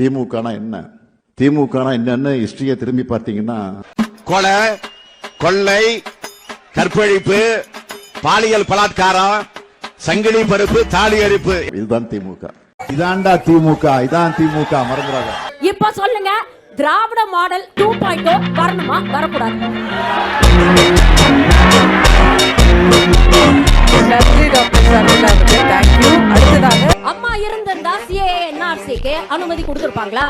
திமுகனா என்ன? திமுகனா என்னன்னு ஹிஸ்டரியை திரும்பி பார்த்தீங்கன்னா கொலை கொள்ளை கற்பழிப்பு பாலியல் பலாத்காரம் சங்கிலி பருப்பு தாலி அரிப்பு. இதுதான் திமுக. இதான்டா திமுக இதான் திமுக மறந்துடாத. இப்ப சொல்லுங்க திராவிட மாடல் டூ பாயிண்ட் வரணுமா வரக்கூடாது? கொடுத்திருப்பாங்களா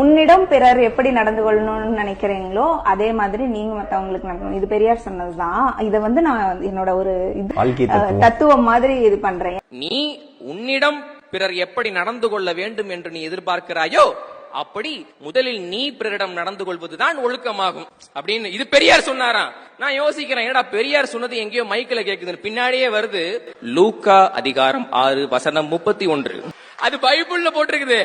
உன்னிடம் பிறர் எப்படி நடந்து கொள்ளணும்னு நினைக்கிறீங்களோ அதே மாதிரி நீங்க மத்தவங்களுக்கு நடக்கணும். இது பெரியார் சொன்னதுதான். இத வந்து நான் என்னோட ஒரு இது தத்துவம் மாதிரி இது பண்றேன். நீ உன்னிடம் பிறர் எப்படி நடந்து கொள்ள வேண்டும் என்று நீ எதிர்பார்க்கிறாயோ அப்படி முதலில் நீ பிறரிடம் நடந்து கொள்வதுதான் ஒழுக்கமாகும் அப்படின்னு இது பெரியார் சொன்னாராம் நான் யோசிக்கிறேன் என்னடா பெரியார் சொன்னது எங்கேயோ மைக்கில் கேக்குதுன்னு பின்னாடியே வருது லூக்கா அதிகாரம் ஆறு வசனம் முப்பத்தி ஒன்று அது பைபிள்ல போட்டிருக்குது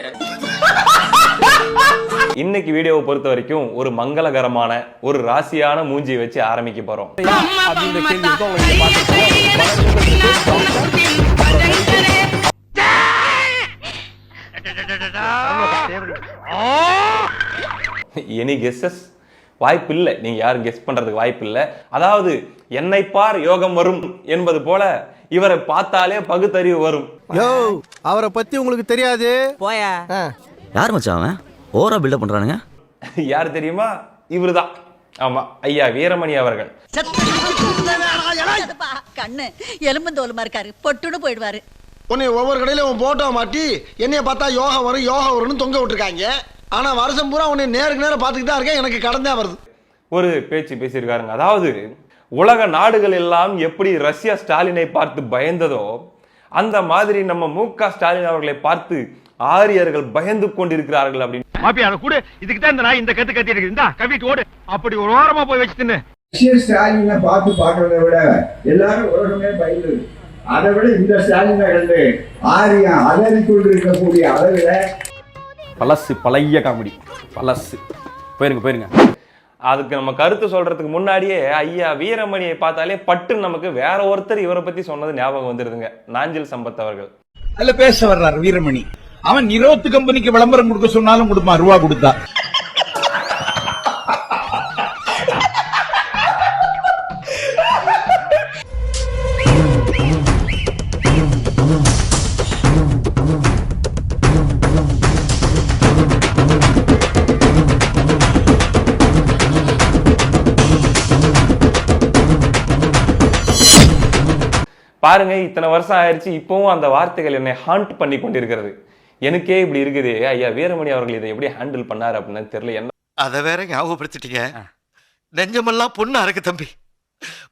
இன்னைக்கு வீடியோவை பொறுத்த வரைக்கும் ஒரு மங்களகரமான ஒரு ராசியான மூஞ்சியை வச்சு ஆரம்பிக்க போறோம் எனி கெஸ்ஸஸ் வாய்ப்பு இல்லை நீங்க யாரும் கெஸ் பண்றதுக்கு வாய்ப்பு இல்லை அதாவது என்னை பார் யோகம் வரும் என்பது போல இவரை பார்த்தாலே பகுத்தறிவு வரும். யோ அவரை பத்தி உங்களுக்கு தெரியாது? போயா. யார் மச்சான் அவன்? ஓவரா பில்டப் பண்றானுங்க. யார் தெரியுமா? இவருதான். ஆமா ஐயா வீரமணி அவர்கள். கண்ணு எலும்புந்தோலுமா இருக்காரு. பொட்டுன்னு போயிடுவாரு. உன்னை ஒவ்வொரு கடையில உன் போட்டோ மாட்டி என்னைய பார்த்தா யோகா வரும் யோகா வரும்னு தொங்க விட்டுருக்காங்க. ஆனா வருஷம் பூரா உன்னை நேருக்கு நேரம் பார்த்துக்கிட்டு தான் இருக்கேன். எனக்கு கடன் தான் வருது. ஒரு பேச்சு பேசியிருக்காருங்க. அதாவது உலக நாடுகள் எல்லாம் எப்படி ரஷ்யா ஸ்டாலினை பார்த்து பயந்ததோ அந்த மாதிரி நம்ம மு க ஸ்டாலின் அவர்களை பார்த்து ஆரியர்கள் பயந்து கொண்டிருக்கிறார்கள் அப்படின்னு. மாப்பி அதை கூட. இதுக்கு தான் இந்த நாய் இந்த கத்து கத்தி இருக்கு இந்தா கவிட்டு ஓடு. அப்படி ஒரு ஓரமா போய் வச்சு தின்னு ஸ்டாலினை பார்த்து பார்க்கறத விட எல்லாரும் உலகமே பயந்து அதை விட இந்த ஸ்டாலினை கண்டு ஆரியம் அலறி கொண்டிருக்கக்கூடிய அளவில் பழசு பழைய காமெடி. பழசு. போயிருங்க போயிருங்க. அதுக்கு நம்ம கருத்து சொல்றதுக்கு முன்னாடியே ஐயா வீரமணியை பார்த்தாலே பட்டு நமக்கு வேற ஒருத்தர் இவரை பத்தி சொன்னது ஞாபகம் வந்துருதுங்க. நாஞ்சில் சம்பத் அவர்கள். அதுல பேச வர்றார் வீரமணி. அவன் நிரோத்து கம்பெனிக்கு விளம்பரம் கொடுக்க சொன்னாலும் கொடுப்பான் ரூபா கொடுத்தா. பாருங்க இத்தனை வருஷம் ஆயிடுச்சு இப்பவும் அந்த வார்த்தைகள் என்னை ஹாண்ட் பண்ணி கொண்டிருக்கிறது. எனக்கே இப்படி இருக்குது. ஐயா வீரமணி அவர்கள் இதை எப்படி ஹேண்டில் பண்ணாரு அப்படின்னு தெரியல. என்ன? அத வேற ஞாபகப்படுத்திட்டீங்க. நெஞ்சமெல்லாம் பொண்ணு அறக்கு தம்பி.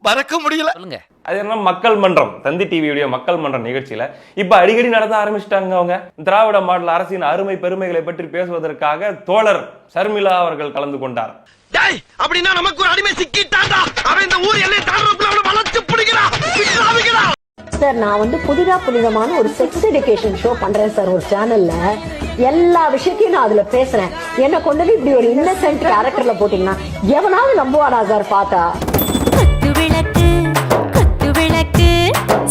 மறக்க முடியல. சொல்லுங்க. அது என்ன மக்கள் மன்றம் தந்தி டிவியுடைய மக்கள் மன்றம் நிகழ்ச்சியில இப்ப அடிக்கடி நடத்த ஆரம்பிச்சிட்டாங்க அவங்க. திராவிட மாடல் அரசின் அருமை பெருமைகளை பற்றி பேசுவதற்காக தோழர் சர்மிளா அவர்கள் கலந்து கொண்டார். டேய் அப்படின்னா நமக்கு ஒரு அடிமை சிக்கிட்டான்டா. அவன் இந்த ஊர் எல்லையை தாண்டறதுக்குள்ள அவனை வளைச்சு பிடிக்கிறான் சார் நான் வந்து புதிதா புனிதமான ஒரு செக்ஸ் எடுகேஷன் ஷோ பண்றேன் சார் ஒரு சேனல்ல எல்லா விஷயத்தையும் நான் அதுல பேசுறேன். என்ன கொண்டு இப்படி ஒரு இன்னசென்ட் கேரக்டர்ல போட்டீங்கன்னா எவனாவது நம்புவானா சார் பார்த்தா? குத்து விளக்கு குத்து விளக்கு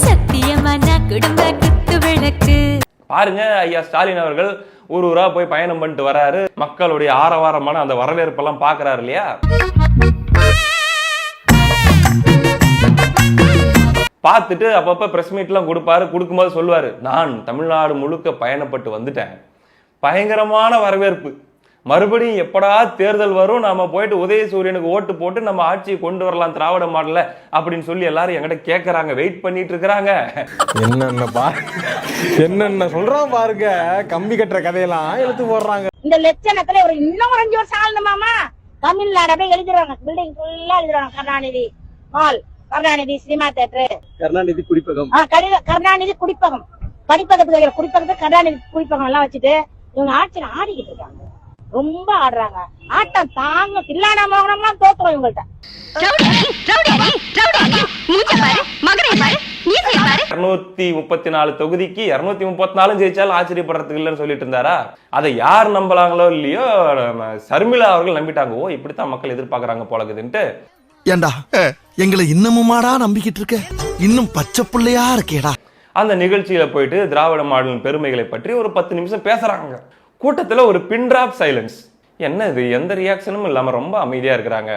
சத்தியமான குடும்ப குத்து விளக்கு. பாருங்க ஐயா ஸ்டாலின் அவர்கள் ஊர் ஊரா போய் பயணம் பண்ணிட்டு வராரு. மக்களுடைய ஆரவாரமான அந்த வரவேற்பெல்லாம் பாக்குறாரு இல்லையா? பார்த்துட்டு அப்பப்ப பிரஸ் மீட்லாம் கொடுப்பாரு கொடுக்கும்போது சொல்லுவாரு நான் தமிழ்நாடு முழுக்க பயணப்பட்டு வந்துட்டேன். பயங்கரமான வரவேற்பு. மறுபடியும் எப்படா தேர்தல் வரும் நாம போயிட்டு உதயசூரியனுக்கு ஓட்டு போட்டு நம்ம ஆட்சியை கொண்டு வரலாம் திராவிட மாடல அப்படின்னு சொல்லி எல்லாரும் என்கிட்ட கேட்கறாங்க வெயிட் பண்ணிட்டு இருக்கிறாங்க. என்னென்ன பா என்னென்ன சொல்றான் பாருங்க கம்பி கட்டுற கதையெல்லாம் எடுத்து போடுறாங்க. இந்த லட்சணத்துல ஒரு இன்னும் அஞ்சு வருஷம் ஆளணுமாமா தமிழ்நாடு அப்படியே எழுதிடுவாங்க பில்டிங் ஃபுல்லா எழுதிடுவாங்க Karunanidhi. Hall Karunanidhi cinema theatre. Karunanidhi குடிப்பகம். Karunanidhi குடிப்பகம். படிப்பகத்துல குடிப்பகத்தை கருணாநிதி குடிப்பகம் எல்லாம் வச்சுட்டு இவங்க ஆட்சியில ஆடிக்கிட்டு இருக்காங்க. ரொம்ப ஆடுறாங்க. ஆட்டம் தாங்க தில்லானா மோகனம்லாம் தோத்துரும் இவங்கள்ட்ட. இருநூத்தி முப்பத்தி நாலு தொகுதிக்கு இருநூத்தி முப்பத்தி நாலும் ஜெயிச்சாலும் ஆச்சரியப்படுறதுக்கு இல்லைன்னு சொல்லிட்டு இருந்தாரா? அதை யார் நம்பலாங்களோ இல்லையோ சர்மிளா அவர்கள் நம்பிட்டாங்க. ஓ இப்படித்தான் மக்கள் எதிர்பார்க்கறாங்க போலக்குதுன்ட்டு ஏண்டா? எங்களை இன்னமுமாடா நம்பிக்கிட்டு இருக்க? இன்னும் பச்சை பிள்ளையா இருக்கேடா. அந்த நிகழ்ச்சியில போயிட்டு திராவிட மாடலின் பெருமைகளை பற்றி ஒரு பத்து நிமிஷம் பேசுறாங்க. கூட்டத்துல ஒரு பின் டிராப் சைலன்ஸ் என்ன இது எந்த ரியாக்ஷனும் இல்லாம ரொம்ப அமைதியா இருக்கிறாங்க?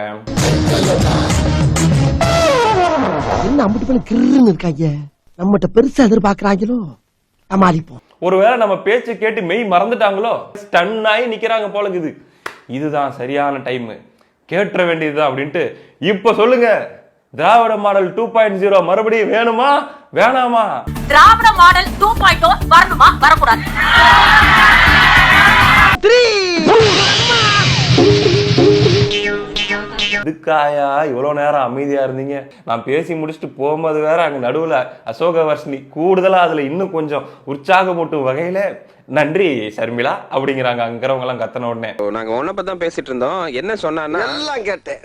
என்ன அம்பிட்டு பண்ணி கிருன்னு இருக்காங்க? நம்மகிட்ட பெருசா எதிர்பார்க்கறாங்களோ? சமாளிப்போம் ஒருவேளை நம்ம பேச்சை கேட்டு மெய் மறந்துட்டாங்களோ? ஸ்டன் ஆகி நிக்கிறாங்க போல இருக்குது இதுதான் சரியான டைம் கேட்டுற வேண்டியதுதான் அப்படின்ட்டு இப்ப சொல்லுங்க. Dravida model two point zero மறுபடியும் வேணுமா? வேணாமா? திராவிட மாடல் டூ பாயிண்ட் வரணுமா? வரக்கூடாது. இதுக்காயா? இவ்வளவு நேரம் அமைதியா இருந்தீங்க. நான் பேசி முடிச்சுட்டு போகும்போது வேற அங்க நடுவுல அசோக வர்ஷினி கூடுதலா அதுல இன்னும் கொஞ்சம் உற்சாகமூட்டும் வகையில நன்றி ஷர்மிளா அப்படிங்கிறாங்க. அங்கிறவங்க எல்லாம் கத்தன உடனே. நாங்க ஒன்ன பத்தி தான் பேசிட்டு இருந்தோம். என்ன சொன்னான்னா எல்லாம் கேட்டேன்.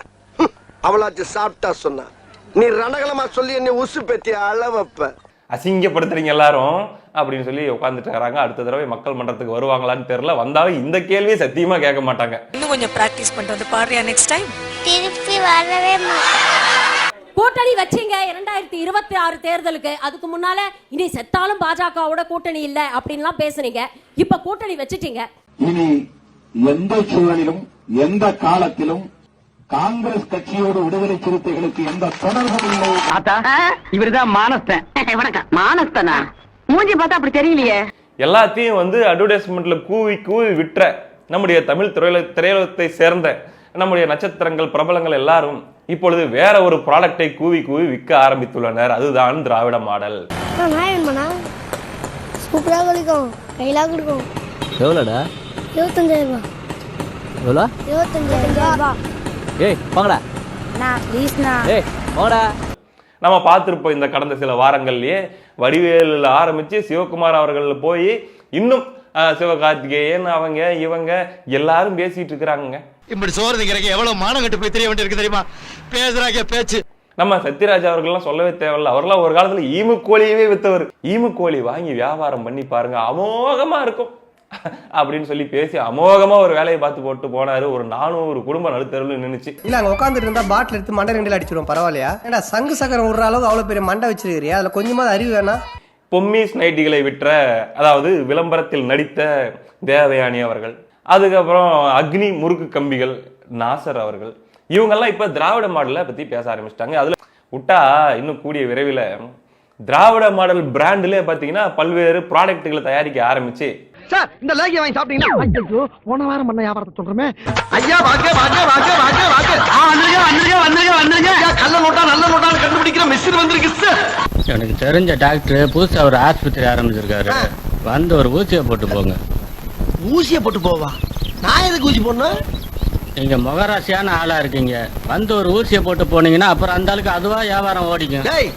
அவளாச்சு சாப்பிட்டா சொன்னா. நீ ரணகலமா சொல்லி என்ன உசு பெத்தி அளவப்ப அசிங்கப்படுத்துறீங்க எல்லாரும் அப்படின்னு சொல்லி உட்காந்துட்டு இருக்காங்க அடுத்த தடவை மக்கள் மன்றத்துக்கு வருவாங்களான்னு தெரியல. வந்தாலும் இந்த கேள்வியை சத்தியமா கேட்க மாட்டாங்க. இன்னும் கொஞ்சம் பிராக்டிஸ் பண்ணிட்டு வந்து பாடுறியா நெக்ஸ்ட் டைம் திருப்பி வரவே கூட்டணி வச்சீங்க இரண்டாயிரத்தி இருபத்தி ஆறு தேர்தலுக்கு. அதுக்கு முன்னால இனி செத்தாலும் பாஜகவோட கூட்டணி இல்ல அப்படின்லாம் பேசுனீங்க. இப்ப கூட்டணி வச்சிட்டீங்க. இனி எந்த சூழலிலும் எந்த காலத்திலும் காங்கிரஸ் கட்சியோடு விடுதலை சிறுத்தைகளுக்கு எந்த தொடர்பும் இல்லை. இவருதான் மானஸ்தன். வணக்கம். மானஸ்தனா? மூஞ்சி பார்த்தா அப்படி தெரியலையே. எல்லாத்தையும் வந்து அட்வர்டைஸ்மெண்ட்ல கூவி கூவி விற்ற நம்முடைய தமிழ் திரையுல திரையுலகத்தை சேர்ந்த நம்முடைய நட்சத்திரங்கள் பிரபலங்கள் எல்லாரும் இப்பொழுது வேற ஒரு ப்ராடக்டை கூவி கூவி விற்க ஆரம்பித்துள்ளனர். அதுதான் திராவிட மாடல். சூப்பரா கிடைக்கும். கையிலா கொடுக்கும். எவ்வளோடா? இருபத்தஞ்சாயிரம் ரூபாய் எவ்வளோ? இருபத்தஞ்சாயிரம் ரூபாய் ஏய் வாங்கடா. நான் ப்ளீஸ்ண்ணா ஏய் வாங்கடா. நம்ம பார்த்திருப்போம் இந்த கடந்த சில வாரங்கள்லயே வடிவேலில் ஆரம்பிச்சு சிவகுமார் அவர்கள் போய் இன்னும் சிவகார்த்திகேயன் அவங்க இவங்க எல்லாரும் பேசிட்டு இருக்கிறாங்க இப்படி சோறு திங்கிறக்கு எவ்வளவு மானம் கட்டு போய் தெரிய வேண்டியிருக்கு தெரியுமா? பேசுறாங்க பேச்சு. நம்ம சத்யராஜ் அவர்கள்லாம் சொல்லவே தேவையில்ல. அவர்லாம் ஒரு காலத்துல ஈமு கோழியவே வித்தவர். ஈமு கோழி வாங்கி வியாபாரம் பண்ணி பாருங்க அமோகமா இருக்கும். அப்படின்னு சொல்லி பேசி அமோகமா ஒரு வேலையை பார்த்து போட்டு போனாரு. ஒரு நானூறு குடும்பம் நடுத்தருவில் நின்னுச்சு. இல்ல அங்க உட்காந்துட்டு இருந்தா பாட்டில் எடுத்து மண்டை ரெண்டில் அடிச்சிடும் பரவாயில்லையா? ஏடா சங்கு சக்கரம் விடுற அளவுக்கு அவ்வளவு பெரிய மண்டை வச்சிருக்கிறியா? அதுல கொஞ்சமாவது அறிவு வேணா. பொம்மிஸ் நைட்டிகளை விற்ற அதாவது விளம்பரத்தில் நடித்த தேவயானி அவர்கள். அதுக்கப்புறம் அக்னி முறுக்கு கம்பிகள் நாசர் அவர்கள். இவங்கெல்லாம் இப்ப திராவிட மாடலை பத்தி பேச ஆரம்பிச்சிட்டாங்க. அதுல விட்டா இன்னும் கூடிய விரைவில் திராவிட மாடல் பிராண்ட்லயே பாத்தீங்கன்னா பல்வேறு ப்ராடக்ட்டுகளை தயாரிக்க ஆரம்பிச்சு. சார் இந்த லேகிய வாங்கி சாப்பிட்டீங்கன்னா ஐயோ போன வாரம் பண்ண வியாபாரத்தை சொல்றமே. ஐயா வாங்க வாங்க வாங்க வாங்க வாங்க. வந்துருங்க வந்துருங்க வந்துருங்க வந்துருங்க. கள்ள நோட்டா நல்ல நோட்டான்னு கண்டுபிடிக்கிற மிஷின் வந்திருக்கு சார். எனக்கு தெரிஞ்ச டாக்டர் புதுசா ஒரு ஆஸ்பத்திரி ஆரம்பிச்சிருக்காரு. வந்து ஒரு ஊசியை போட்டு போங்க. ஊசியை போட்டு போவா. நான் எதுக்கு ஊசி போடணும்? நீங்க முகராசியான ஆளா இருக்கீங்க. வந்து ஒரு ஊசியை போட்டு போனீங்கன்னா அப்புறம் அந்த ஆளுக்கு அதுவா வியாபாரம் ஓடிக்கும். டேய்.